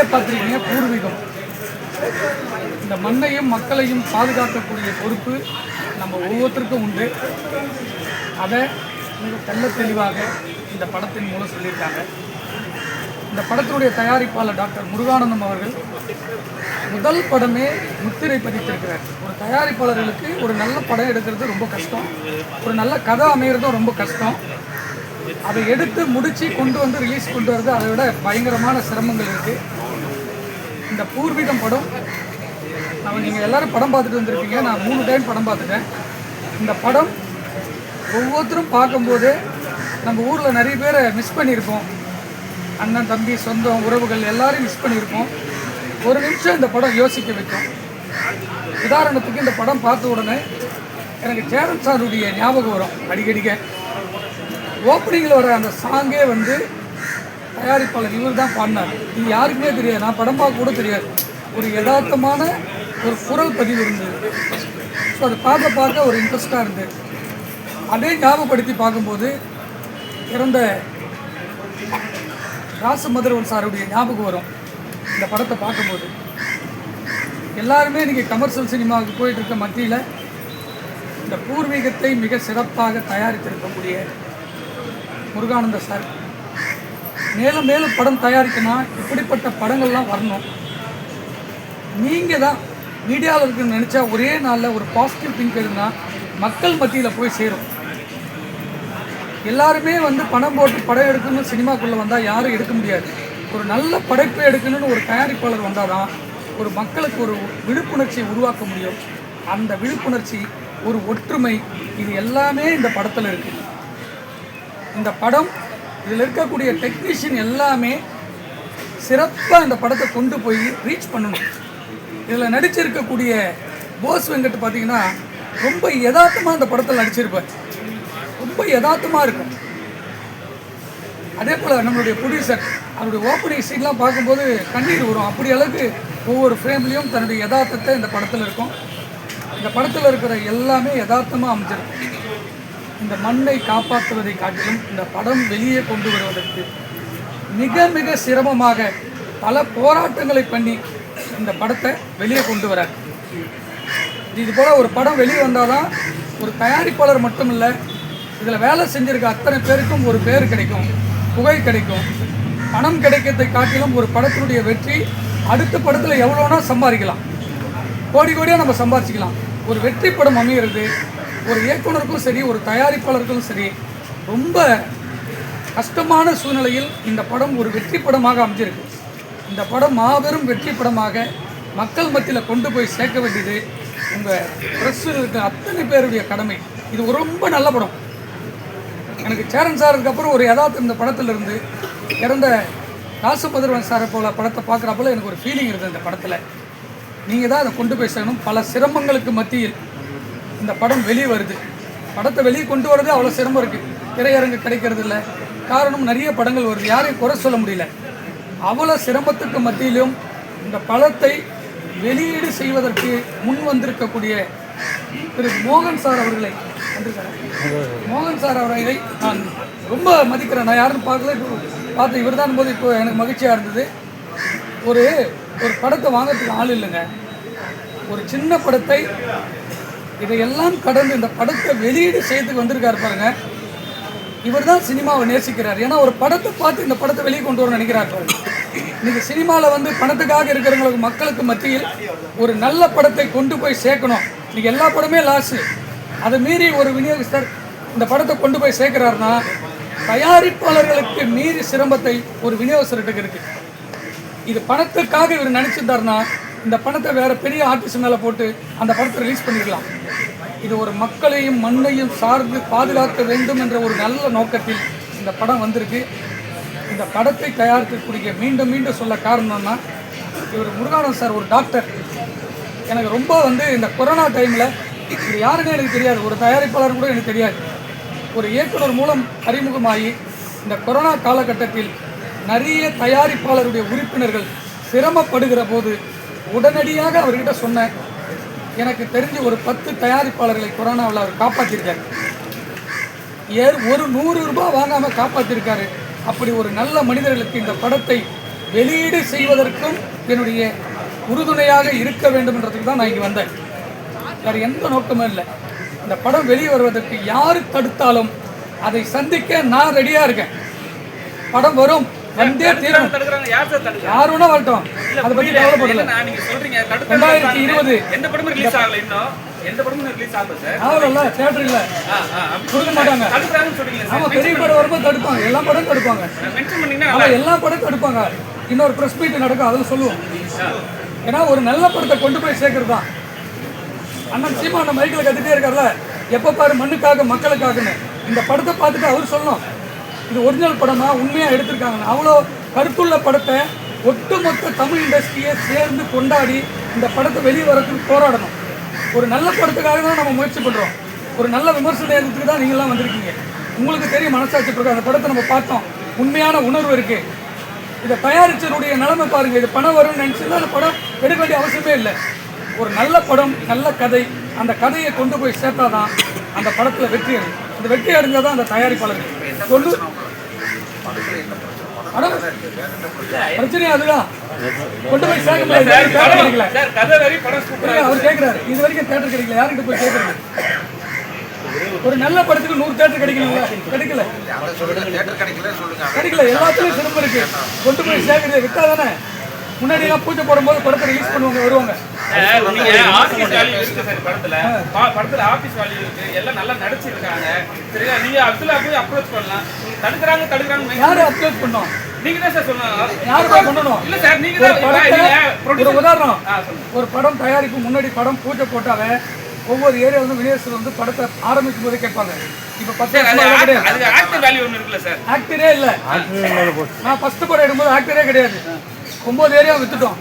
டைட்டிலே பார்த்துருக்கீங்க பூர்வீகம். இந்த மண்ணையும் மக்களையும் பாதுகாக்கக்கூடிய பொறுப்பு நம்ம ஒவ்வொருத்தருக்கும் உண்டு. அதை மிக தெல்ல தெளிவாக இந்த படத்தின் மூலம் சொல்லியிருக்காங்க. இந்த படத்தினுடைய தயாரிப்பாளர் டாக்டர் முருகானந்தம் அவர்கள் முதல் படமே முத்திரை பதித்திருக்கிறார். ஒரு தயாரிப்பாளர்களுக்கு ஒரு நல்ல படம் எடுக்கிறது ரொம்ப கஷ்டம். ஒரு நல்ல கதை அமைகிறதும் ரொம்ப கஷ்டம். அதை எடுத்து முடித்து கொண்டு வந்து ரிலீஸ் கொண்டு வரது அதை விட பயங்கரமான சிரமங்கள் இருக்குது இந்த பூர்வீகம் படம் நம்ம நீங்கள் எல்லாரும் படம் பார்த்துட்டு வந்திருக்கீங்க நான் மூணு டைம் படம் பார்த்துட்டேன். இந்த படம் ஒவ்வொருத்தரும் பார்க்கும்போது நம்ம ஊரில் நிறைய பேரை மிஸ் பண்ணியிருப்போம். அண்ணன் தம்பி சொந்தம் உறவுகள் எல்லாரையும் மிஸ் பண்ணியிருப்போம். ஒரு நிமிஷம் இந்த படம் யோசிக்க வைக்கும். உதாரணத்துக்கு இந்த படம் பார்த்த உடனே எனக்கு சேரன் சாருடைய ஞாபகம் வரும். அடிக்கடிக்க. ஓப்பனிங்கில் வர அந்த சாங்கே வந்து தயாரிப்பாளர் இவர் தான் பாடினார். இது யாருக்குமே தெரியாது. நான் படம் பார்க்க கூட தெரியாது. ஒரு யதார்த்தமான ஒரு குரல் பதிவு இருந்தது. ஸோ அதை பார்க்க பார்க்க ஒரு இன்ட்ரெஸ்டாக இருந்தது. அதே ஞாபகப்படுத்தி பார்க்கும்போது இறந்த ராசமதுரவன் சாருடைய ஞாபகம் வரும். இந்த படத்தை பார்க்கும்போது. எல்லாருமே இன்றைக்கி கமர்ஷியல் சினிமாவுக்கு போயிட்டு இருக்க மத்தியில் இந்த பூர்வீகத்தை மிக சிறப்பாக தயாரித்திருக்கக்கூடிய முருகானந்த சார். மேலும் மேலும் படம் தயாரிக்கணும் இப்படிப்பட்ட படங்கள்லாம் வரணும். நீங்கள் தான் மீடியாவில் இருக்குன்னு நினச்சா ஒரே நாளில் ஒரு பாசிட்டிவ் திங்க் இருந்தால் மக்கள் மத்தியில் போய் சேரும். எல்லாருமே வந்து பணம் போட்டு படம் எடுக்கணும்னு சினிமாக்குள்ளே வந்தால் யாரும் எடுக்க முடியாது. ஒரு நல்ல படைப்பை எடுக்கணும்னு ஒரு தயாரிப்பாளர் வந்தால் தான் ஒரு மக்களுக்கு ஒரு விழிப்புணர்ச்சியை உருவாக்க முடியும். அந்த விழிப்புணர்ச்சி ஒரு ஒற்றுமை இது எல்லாமே இந்த படத்தில் இருக்குது இந்த படம் இதில் இருக்கக்கூடிய டெக்னீஷியன் எல்லாமே சிறப்பாக இந்த படத்தை கொண்டு போய் ரீச் பண்ணணும். இதில் நடிச்சிருக்கக்கூடிய போஸ் வெங்கட் பார்த்தீங்கன்னா ரொம்ப யதார்த்தமாக இந்த படத்தில் நடிச்சிருப்பார். ரொம்ப யதார்த்தமாக இருக்கும். அதே போல் நம்மளுடைய ப்ரொடியூசர் அவருடைய ஓப்பனிங் சீன்லாம் பார்க்கும்போது கண்ணீர் வரும். அப்படி அளவுக்கு ஒவ்வொரு ஃப்ரேம்லேயும் தன்னுடைய யதார்த்தத்தை இந்த படத்தில் இருக்கும். இந்த படத்தில் இருக்கிற எல்லாமே யதார்த்தமாக அமைஞ்சிருக்கும். இந்த மண்ணை காப்பாற்றுவதை காட்டிலும் இந்த படம் வெளியே கொண்டு வருவதற்கு மிக மிக சிரமமாக பல போராட்டங்களை பண்ணி இந்த படத்தை வெளியே கொண்டு வரார். இது போல் ஒரு படம் வெளியே வந்தால் தான் ஒரு தயாரிப்பாளர் மட்டும் இல்லை இதில் வேலை செஞ்சிருக்க அத்தனை பேருக்கும் ஒரு பேர் கிடைக்கும் புகை கிடைக்கும். பணம் கிடைக்கிறதை காட்டிலும் ஒரு படத்தினுடைய வெற்றி அடுத்த படத்தில் எவ்வளோனா சம்பாதிக்கலாம். கோடி கோடியாக நம்ம சம்பாதிச்சிக்கலாம். ஒரு வெற்றி படம் அமைகிறது ஒரு இயக்குனருக்கும் சரி ஒரு தயாரிப்பாளருக்கும் சரி ரொம்ப கஷ்டமான சூழ்நிலையில் இந்த படம் ஒரு வெற்றி படமாக அமைஞ்சிருக்கு. இந்த படம் மாபெரும் வெற்றி படமாக மக்கள் மத்தியில் கொண்டு போய் சேர்க்க வேண்டியது உங்கள் ப்ரெஸ்ஸில் இருக்க அத்தனை பேருடைய கடமை. இது ஒரு ரொம்ப நல்ல படம். எனக்கு சேரன் சாருக்கு அப்புறம் ஒரு யதார்த்தம் இந்த படத்திலிருந்து இறந்த ராசபதிரவன் சாரை போல படத்தை பார்க்குறப்பல எனக்கு ஒரு ஃபீலிங் இருந்தது இந்த படத்தில். நீங்கள் தான் அதை கொண்டு போய் சேரணும் பல சிரமங்களுக்கு மத்தியில் இந்த படம் வெளியே வருது. படத்தை வெளியே கொண்டு வரது அவ்வளோ சிரமம் இருக்குது திரையரங்கு கிடைக்கிறது இல்லை காரணம் நிறைய படங்கள் வருது. யாரையும் குறை சொல்ல முடியல. அவ்வளோ சிரமத்துக்கு மத்தியிலும் இந்த படத்தை வெளியீடு செய்வதற்கு முன் வந்திருக்கக்கூடிய திரு மோகன் சார் அவர்களை மோகன் சார் அவர்களை நான் ரொம்ப மதிக்கிறேன். நான் யாரும் பார்க்கல. இப்போ பார்த்து இவர் தான் போது இப்போ எனக்கு மகிழ்ச்சியாக இருந்தது. ஒரு ஒரு படத்தை வாங்குறதுக்கு ஆள் இல்லைங்க. ஒரு சின்ன படத்தை இதையெல்லாம் கடந்து இந்த படத்தை வெளியீடு செய்யறதுக்கு வந்திருக்காரு பாருங்க. இவர் தான் சினிமாவை நேசிக்கிறார். ஏன்னா ஒரு படத்தை பார்த்து இந்த படத்தை வெளியே கொண்டு வரணும் நினைக்கிறார் பாருங்க. இன்னைக்கு சினிமாவில் வந்து பணத்துக்காக இருக்கிறவங்களுக்கு மக்களுக்கு மத்தியில் ஒரு நல்ல படத்தை கொண்டு போய் சேர்க்கணும். இன்னைக்கு எல்லா படமே லாஸு அதை மீறி ஒரு விநியோகஸ்தர் இந்த படத்தை கொண்டு போய் சேர்க்கிறாருன்னா தயாரிப்பாளர்களுக்கு மீறி சிரமத்தை ஒரு விநியோகஸ்தர்கிட்ட இருக்கு. இது பணத்துக்காக இவர் நினச்சிருந்தாருன்னா இந்த பணத்தை வேற பெரிய ஆர்டிஸ்ட் மேலே போட்டு அந்த படத்தை ரிலீஸ் பண்ணிடலாம். இது ஒரு மக்களையும் மண்ணையும் சார்ந்து பாதுகாக்க வேண்டும் என்ற ஒரு நல்ல நோக்கத்தில் இந்த படம் வந்திருக்கு. இந்த படத்தை தயாரிக்கக்கூடிய மீண்டும் மீண்டும் சொல்ல காரணம்னா இவர் முருகானந்த் சார் ஒரு டாக்டர் எனக்கு ரொம்ப வந்து இந்த கொரோனா டைமில் இது யாருன்னு எனக்கு தெரியாது. ஒரு தயாரிப்பாளர் கூட எனக்கு தெரியாது. ஒரு இயக்குனர் மூலம் அறிமுகமாகி இந்த கொரோனா காலகட்டத்தில் நிறைய தயாரிப்பாளருடைய உறுப்பினர்கள் சிரமப்படுகிற போது உடனடியாக அவர்கிட்ட சொன்னேன் எனக்கு தெரிஞ்ச ஒரு பத்து தயாரிப்பாளர்களை கொரோனாவில் அவர் காப்பாற்றிருக்காரு ஏ ஒரு நூறு ரூபாய் வாங்காமல் காப்பாற்றிருக்காரு அப்படி ஒரு நல்ல மனிதர்களுக்கு இந்த படத்தை வெளியீடு செய்வதற்கும் என்னுடைய உறுதுணையாக இருக்க வேண்டும்ன்றதுக்கு தான் நான் இங்கே வந்தேன். வேறு எந்த நோக்கமும் இல்லை. இந்த படம் வெளியே வருவதற்கு யார் தடுத்தாலும் அதை சந்திக்க நான் ரெடியாக இருக்கேன். படம் வரும். வந்தே தீரும். தடுக்கிறாங்க. யார் வேணா வரட்டும். அதை பற்றி கவலைப்படல. நீங்க சொல்றீங்க. ரெண்டாயிரத்தி இருபது. எந்த படமும் ரிலீஸ் ஆகல இன்னும். எந்த படமும் ரிலீஸ் ஆகல சார். ஆகல தேட்டர் இல்லை. ஆ ஆ அப்படி கொடுக்க மாட்டாங்க. தடுக்கிறாங்கன்னு சொல்றீங்க சார்? ஆமாம் பெரிய படம் வரும்போது தடுப்பாங்க. எல்லா படம் தடுப்பாங்க. மென்ஷன் பண்ணீங்கன்னா எல்லா படம் தடுப்பாங்க. இன்னொரு ப்ரெஸ் மீட் நடக்கும் அதில் சொல்லுவோம். ஏன்னா ஒரு நல்ல படத்தை கொண்டு போய் சேர்க்கறது தான். அண்ணன் சீமா அந்த மைக்கில் கத்திட்டே இருக்கார்ல. எப்போ பாரு மண்ணுக்காக மக்களுக்காகன்னு. இந்த படத்தை பார்த்துட்டு அவர் சொல்லணும். இது ஒரிஜினல் படமாக உண்மையாக எடுத்திருக்காங்க அவ்வளோ கருத்துள்ள படத்தை ஒட்டுமொத்த தமிழ் இண்டஸ்ட்ரியை சேர்ந்து கொண்டாடி இந்த படத்தை வெளியே வரதுக்கு போராடணும். ஒரு நல்ல படத்துக்காக தான் நம்ம முயற்சி பண்ணுறோம் ஒரு நல்ல விமர்சன எழுதுறதுக்கு தான் நீங்களாம் வந்திருக்கீங்க. உங்களுக்கு தெரியும் மனசாட்சி பிரகாரம் அந்த படத்தை நம்ம பார்த்தோம். உண்மையான உணர்வு இருக்குது இதை தயாரிச்சருடைய நிலைமை பாருங்கள் இது பணம் வரும்னு நினச்சிருந்தா அந்த படம் எடுக்க வேண்டிய அவசியமே இல்லை. ஒரு நல்ல படம் நல்ல கதை அந்த கதையை கொண்டு போய் சேர்த்தாதான் அந்த படத்தில் வெற்றி அடையும். அந்த வெற்றி அடைஞ்சால் தான் அந்த தயாரிப்பாளர்கள் கொண்டு அதுதான். போய் அவர் கேட்குறாரு இது வரைக்கும் தேட்டர் கிடைக்கல. யார்கிட்ட போய் கேட்குறது ஒரு நல்ல படத்துக்கு நூறு தேட்டர் கிடைக்கல. கிடைக்கல சொல்லுங்க. கிடைக்கல. எல்லாத்துலயும் சிறப்பு இருக்கு. கொண்டு போய் சேர்க்கறது விட்டா தானே? முன்னாடி எல்லாம் பூஜை போடும்போது படத்தை ரிலீஸ் பண்ணுவாங்க வருவாங்க. சார், நீங்க ஆபீஸ் வேல்யூ இருக்கு சார் படத்துல. பா- படத்துல ஆபீஸ் வேல்யூ இருக்கு. எல்லாம் நல்லா நடிச்சிருக்காங்க. சரியா? நீங்க அதுல போய் அப்ரோச் பண்ணலாம். நீங்க தடுக்கிறாங்க தடுக்கிறாங்க யாரு அப்லோட் பண்ணோம்? நீங்க தான் சார் சொல்லணும். யாரு பண்ணணும்? இல்ல சார் நீங்க ஒரு தான் உதாரணம். ஒரு படம் தயாரிப்பு முன்னாடி படம் பூஜை போட்டாவே ஒவ்வொரு ஏரியா வந்து வந்து படத்தை ஆரம்பிக்கும் போதே கேட்பாங்க. இப்போ பத்து ஆக்டர் வேல்யூ ஒன்று இருக்குல்ல சார் ஆக்டரே இல்லை. நான் ஃபர்ஸ்ட் படம் எடுக்கும்போது ஆக்டரே கிடையாது. ஒன்பது ஏரியா வித்துட்டோம்.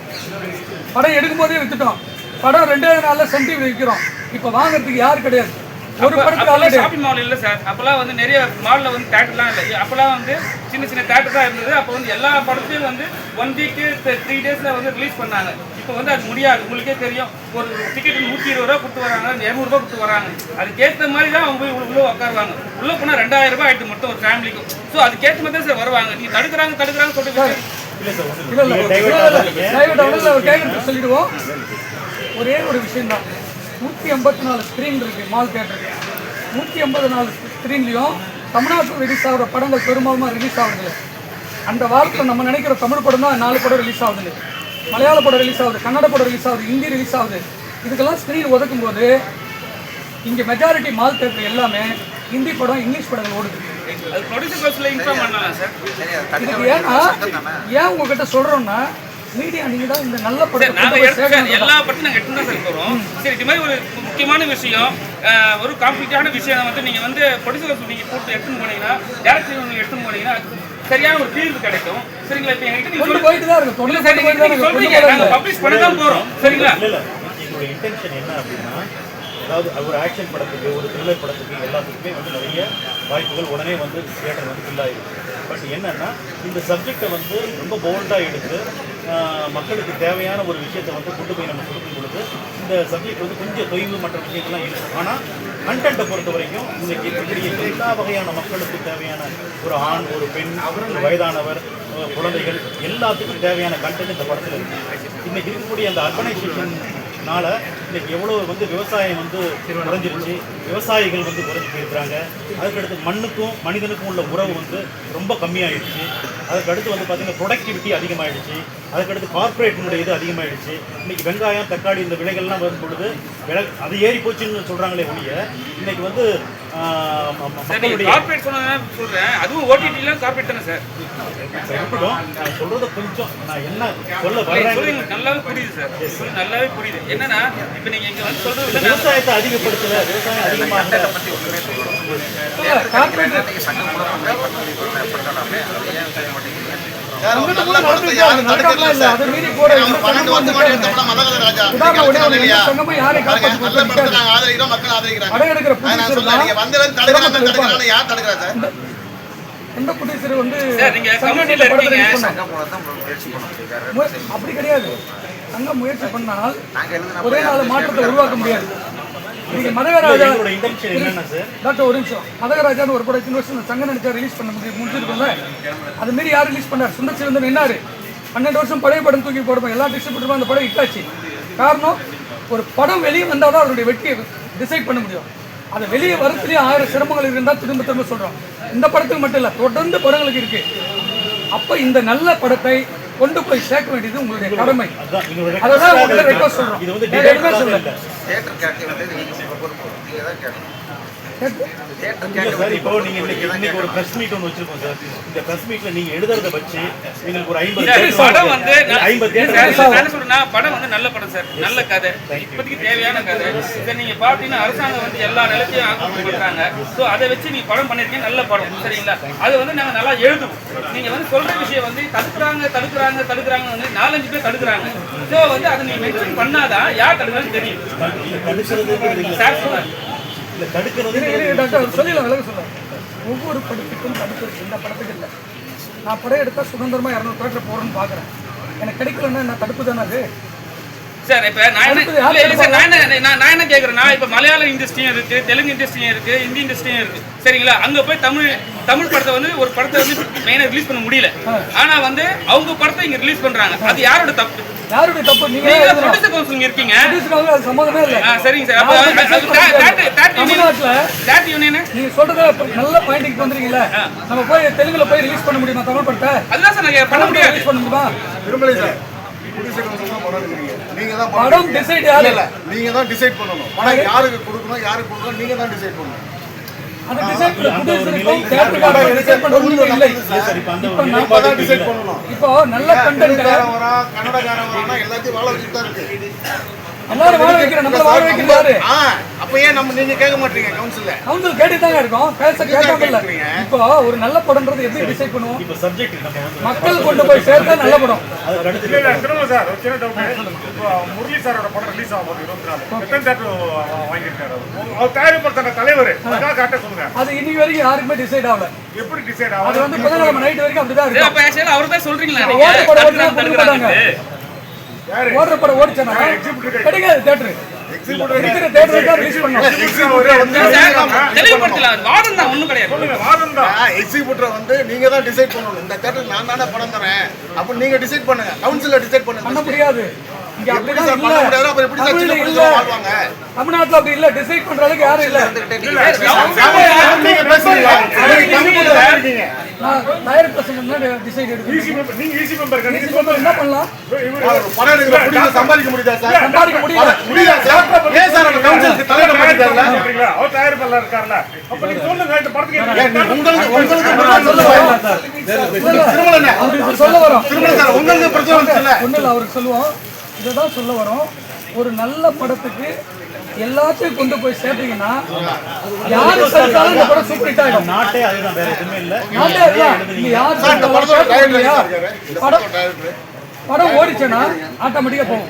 படம் எடுக்கும்போதே வித்துட்டோம். படம் ரெண்டே நாள்ல சன் டிவி விற்கிறோம் இப்போ வாங்குறதுக்கு யார் கிடையாது. ஒரு படத்துக்கு ஷாப்பிங் மால் இல்ல சார். அப்பெல்லாம் வந்து நிறைய மால்ல வந்து தேட்டர்லாம் இல்லை. அப்பெல்லாம் வந்து சின்ன சின்ன தேட்டர் தான் இருந்தது. அப்போ வந்து எல்லா படத்தையும் வந்து ஒன் வீக்கு த்ரீ டேஸ்ல வந்து ரிலீஸ் பண்ணாங்க. இப்போ வந்து அது முடியாது. உங்களுக்கே தெரியும். ஒரு டிக்கெட் நூற்றி இருபது ரூபா கொடுத்து வராங்க. இரநூறுபா கொடுத்து வராங்க. அதுக்கேற்ற மாதிரி தான் அவங்க போய் உள்ள- உட்காருவாங்க உள்ள போனால் ரெண்டாயிரம் ரூபாய் ஆயிட்டு மட்டும் ஒரு ஃபேமிலிக்கும் ஸோ அதுக்கேற்ற மாதிரி தான் சார் வருவாங்க. நீங்க தடுக்கிறாங்க தடுக்கிறாங்க சொல்லிட்டு இல்ல இல்ல டைவர்ட் ஆகல அவர் கேட்கறது சொல்லிடுவோம் ஒரே ஒரு விஷயம் தான் நூற்றி எண்பத்தி நாலு ஸ்க்ரீன் இருக்கு மால் தேட்டருக்கு நூற்றி எண்பது நாலு ஸ்க்ரீன்லையும் தமிழ்நாட்டில் ரிலீஸ் ஆகிற படங்கள் பெரும்பாலும் ரிலீஸ் ஆகுது அந்த வாரத்தில் நம்ம நினைக்கிற தமிழ் படம் தான் நாலு படம் ரிலீஸ் ஆகுது. மலையாள படம் ரிலீஸ் ஆகுது கன்னட படம் ரிலீஸ் ஆகுது ஹிந்தி ரிலீஸ் ஆகுது. இதுக்கெல்லாம் ஸ்க்ரீன் ஒதுக்கும் போது இங்கே மெஜாரிட்டி மால் தேட்டர் எல்லாமே ஹிந்தி படம் இங்கிலீஷ் படங்கள் ஓடுது. ஏன் உங்ககிட்ட சொல்றோம்னா மீடியா நீங்க தான் இந்த நல்ல சேர்க்கணும் எல்லா படத்தையும் நாங்கள் தான் சார் போகிறோம் சரி இது மாதிரி ஒரு முக்கியமான விஷயம் ஒரு காம்ப்ளிகேட்டான விஷயம் வந்து நீங்கள் வந்து ப்ரொடியூசர் நீங்கள் கூப்பிட்டு எடுத்துன்னு போனீங்கன்னா டேரக்டர் நீங்கள் எடுத்துன்னு போனீங்கன்னா சரியான ஒரு தீர்வு கிடைக்கும். சரிங்களா? இப்போ எங்ககிட்ட நீங்க கொண்டு சொல்லு- போயிட்டு தான் இருக்கு இல்ல தொடர்ந்து சார் கொண்டு நீங்க போயிட்டு தான் நீங்க இருக்கு. கொண்டு சொல்றீங்க. போயிட்டு நாங்கள் பப்ளிஷ் பண்ண தான் போகிறோம் சரிங்களா? இல்ல இல்ல எங்களுடைய இன்டென்ஷன் என்ன அப்படின்னா அதாவது ஒரு ஆக்ஷன் படத்துக்கு ஒரு த்ரில்லர் படத்துக்கு எல்லாத்துக்குமே வந்து நிறைய வாய்ப்புகள் உடனே வந்து தியேட்டர் வந்து ஃபில் ஆகிருக்கு பட் என்னன்னா இந்த சப்ஜெக்டை வந்து ரொம்ப போல்டாக எடுத்து மக்களுக்கு தேவையான ஒரு விஷயத்தை வந்து கொண்டு போய் நம்ம கொடுக்கும் பொழுது இந்த சப்ஜெக்ட் வந்து கொஞ்சம் தொய்வு மற்ற விஷயங்கள்லாம் இருக்கும். ஆனால் கண்டென்ட்டை பொறுத்த வரைக்கும் இன்னைக்கு இருக்கக்கூடிய எல்லா வகையான மக்களுக்கு தேவையான ஒரு ஆண் ஒரு பெண் ஒரு வயதானவர் குழந்தைகள் எல்லாத்துக்கும் தேவையான கண்டென்ட் இந்த படத்தில் இருக்கு. இன்னைக்கு இருக்கக்கூடிய அந்த அர்பனைசேஷன்னால இன்னைக்கு எவ்வளோ வந்து விவசாயம் வந்து குறைஞ்சிருச்சு விவசாயிகள் வந்து குறைஞ்சி போயிருக்கிறாங்க அதுக்கடுத்து மண்ணுக்கும் மனிதனுக்கும் உள்ள உறவு வந்து ரொம்ப கம்மியாயிடுச்சு. அதுக்கடுத்து வந்து பார்த்தீங்கன்னா ப்ரொடக்டிவிட்டி அதிகமாயிடுச்சு. அதுக்கடுத்து கார்ப்பரேட்டினுடைய இது அதிகமாயிடுச்சு. இன்னைக்கு வெங்காயம் தக்காளி இந்த விலைகள்லாம் வரும் பொழுது விலை அது ஏறி போச்சுன்னு சொல்கிறாங்களே ஒழிய இன்னைக்கு வந்து கார்பரேட் சொன்னதான் சொல்கிறேன் அதுவும் ஓடிடிலாம் கார்பரேட் தானே சார்? நான் சொல்றத கொஞ்சம் நான் என்ன சொல்ல நல்லாவே புரியுது சார். நல்லாவே புரியுது. என்னன்னா இப்போ நீங்கள் இங்கே வந்து சொல்கிறது விவசாயத்தை அதிகப்படுத்தல விவசாயம் அதிகமாக சொல்லணும். சங்கம் எந்த வந்து எந்த யாரையும் காப்பாத்தி கொடுக்க நிக்காது. படம் எந்த producer வந்து சார், நீங்க? சங்கம் கூட தான் முயற்சி பண்ணிட்டு இருக்காரு மு- அப்படி கிடையாது. சங்கம் முயற்சி பண்ணால் ஒரே நாள் மாற்றத்தை உருவாக்க முடியாது. இன்னைக்கு மதகராஜா டாக்டர் ஒரு நிமிஷம். மதகராஜான்னு ஒரு படம் வருஷம் சங்கம் நினைச்சா ரிலீஸ் பண்ண முடியும் முடிஞ்சிருக்கும்ல? அது மாரி யார் ரிலீஸ் பண்ணார்? சுந்தர் சிவந்தன் என்னாரு? பன்னெண்டு வருஷம் பழைய படம் தூக்கி போடுவோம் எல்லா டிஸ்ட்ரிபியூட்டரும் அந்த படம் இட்டாச்சு காரணம் ஒரு படம் வெளியே வந்தால் தான் அதனுடைய வெற்றியை டிசைட் பண்ண முடியும். அது வெளியே வரத்துலேயே ஆயிரம் சிரமங்கள் இருந்தால் திரும்ப திரும்ப சொல்கிறோம் இந்த படத்துக்கு மட்டும் இல்லை தொடர்ந்து படங்களுக்கு இருக்கு. அப்போ இந்த நல்ல படத்தை கொண்டு போய் சேர்க்க வேண்டியது உங்களுடைய கடமை. அதான் ரெக்வஸ்ட் சொல்கிறோம் சார் இப்போ நீங்க இன்னைக்கு இன்னைக்கு ஒரு பிரஸ் மீட் ஒன்று வச்சிருக்கோம் சார். இந்த பிரஸ் மீட்ல நீங்க எழுதுறத வச்சு எங்களுக்கு ஒரு ஐம்பது படம் வந்து ஐம்பது என்ன சொல்றேன்னா, படம் வந்து நல்ல படம் சார். நல்ல கதை. இப்போதைக்கு தேவையான கதை. இதை நீங்க பாத்தீங்கன்னா அரசாங்கம் வந்து எல்லா நிலத்தையும் ஆக்கிரமிப்பு பண்றாங்க ஸோ அதை வச்சு நீங்க படம் பண்ணிருக்கீங்க நல்ல படம். சரிங்களா? அது வந்து நாங்க நல்லா எழுதுவோம். நீங்க வந்து சொல்ற விஷயம் வந்து தடுக்கிறாங்க தடுக்கிறாங்க தடுக்கிறாங்க வந்து நாலஞ்சு பேர் தடுக்கிறாங்க. ஸோ வந்து அதை நீங்க மென்ஷன் பண்ணாதான் யார் தடுக்கிறான்னு தெரியும். சார். இல்ல தடுக்கிறது டாக்டர் சொல்லிடலாம் விலக சொல்ல ஒவ்வொரு படத்துக்கும் இருக்கு. இந்த படத்துக்கு இல்லை. நான் படம் எடுத்தால் சுதந்திரமாக இரநூறு தேட்டர் போகிறேன்னு பார்க்குறேன். எனக்கு கிடைக்கலன்னா என்ன தடுப்பு தானே அது? சார் இப்ப நான் என்ன சார் நான் என்ன நான் நான் என்ன கேக்குறேன்னா இப்ப மலையாள இண்டஸ்ட்ரியும் இருக்கு தெலுங்கு இண்டஸ்ட்ரியும் இருக்கு ஹிந்தி இண்டஸ்ட்ரியும் இருக்கு. சரிங்களா? அங்க போய் தமிழ் தமிழ் படத்தை வந்து ஒரு படத்தை வந்து மெயினா ரிலீஸ் பண்ண முடியல. ஆனா வந்து அவங்க படத்தை இங்க ரிலீஸ் பண்றாங்க. அது யாரோட தப்பு? யாருடைய தப்பு? நீங்க ப்ரொடியூசர் கவுன்சில் இருக்கீங்க. அது இல்லை. ஆ, சரிங்க சார். அப்ப தமிழ்நாட்டில் யூனியன் நீங்கள் சொல்கிறத நல்ல பாயிண்ட்டுக்கு வந்துருக்கீங்களா நம்ம போய் தெலுங்குல போய் ரிலீஸ் பண்ண முடியுமா தமிழ் படத்தை? அதுதான் சார் நான் பண்ண முடியாது. ரிலீஸ் பண்ண முடியுமா? திருமலை சார். ப்ரொடியூசர் கவுன்சில் தான் படம் எடுக்கிறீங்க நீங்க தான் படம் டிசைட் யாரு? இல்ல நீங்க தான் டிசைட் பண்ணணும். படம் யாருக்கு கொடுக்கணும் யாருக்கு கொடுக்கணும் நீங்க தான் டிசைட் பண்ணணும் அந்த டிசைட் ப்ரொடியூசருக்கும் தேட்டருக்காக டிசைட் பண்ண உரிமை இல்லை சார்? இப்போ நம்ம தான் டிசைட் பண்ணணும் இப்போ நல்ல கண்டென்ட் கன்னடக்காரன் வரானா எல்லாத்தையும் வாழ வச்சுட்டு தான் இருக்கு. எல்லாரும் வாழ வைக்கிறேன் நம்மள வாழ ஆ அப்ப ஏன் நம்ம நீங்க கேட்க மாட்டீங்க கவுன்சில்ல கவுன்சில் கேட்டு தாங்க இருக்கோம். பேச கேட்காம இல்ல. இப்போ ஒரு நல்ல படம்ன்றது எப்படி டிசைட் பண்ணுவோம்? இப்போ சப்ஜெக்ட் நம்ம வந்து மக்கள் கொண்டு போய் சேர்த்தா நல்ல படம். அது இல்ல திரும்ப சார் ஒரு சின்ன டவுட் இப்போ முரளி சாரோட படம் ரிலீஸ் ஆக போகுது இருபத்தி நாலு. எத்தனை தேட்டர் வாங்கியிருக்காரு அவர்? அவர் தயாரிப்படுத்த தலைவர் கரெக்டாக சொல்லுங்க. அது இன்னைக்கு வரைக்கும் யாருக்குமே டிசைட் ஆகல. எப்படி டிசைட் அது ஆகும் வந்து புதன்கிழமை நைட் வரைக்கும் அப்படிதான் சரி, இருக்கும். அப்ப ஆக்சுவலா அவர் தான் சொல்றீங்களா ஓடுற நீங்க படம் தடுக்கிறாங்க, ஓடுனா தடுக்கிறாங்கன்ட்டு. யாரு ஓடுற படம் ஓடிச்சனா? கிடைக்காது தேட்டரு வந்து நீங்க தான் டிசைட் பண்ணணும். இந்த தேட்டருக்கு நான் தானே படம் தரேன். அப்ப நீங்க டிசைட் பண்ணுங்க. கவுன்சில்ல டிசைட் பண்ண பண்ணுங்க முடியாது. தமிழ்நாட்டுல அப்படி இல்ல. டிசைட் பண்ற அளவுக்கு யாரும் இல்ல. தயாரிப்பு பசங்க. டிசைட் எடுக்கணும். என்ன பண்ணலாம். சம்பாதிக்க முடியுதா சார்? சம்பாதிக்க முடியல. ஏன் சார் அந்த கவுன்சிலுக்கு தலையிட மாட்டேங்கிறாங்க சொல்றீங்களா அவர் தயாரிப்பாளர் இருக்கார்ல அப்ப நீங்க சொல்லுங்க இந்த படத்துக்கு உங்களுக்கு உங்களுக்கு சொல்ல வரோம் திருமலை சார் உங்களுக்கு பிரச்சனை வந்துச்சுல்ல? ஒன்றும் இல்லை அவருக்கு சொல்லுவோம். இதை தான் சொல்ல வரோம். ஒரு நல்ல படத்துக்கு எல்லாத்தையும் கொண்டு போய் சேர்த்தீங்கன்னா யாரு சேர்த்தாலும் இந்த படம் சூப்பர் ஹிட் ஆகிடும் நாட்டே அதுதான் வேற எதுவுமே இல்லை. நாட்டே அதுதான். நீங்க யார் சேர்த்தாலும் படம் படம் ஓடிச்சுன்னா ஆட்டோமேட்டிக்காக போகும்.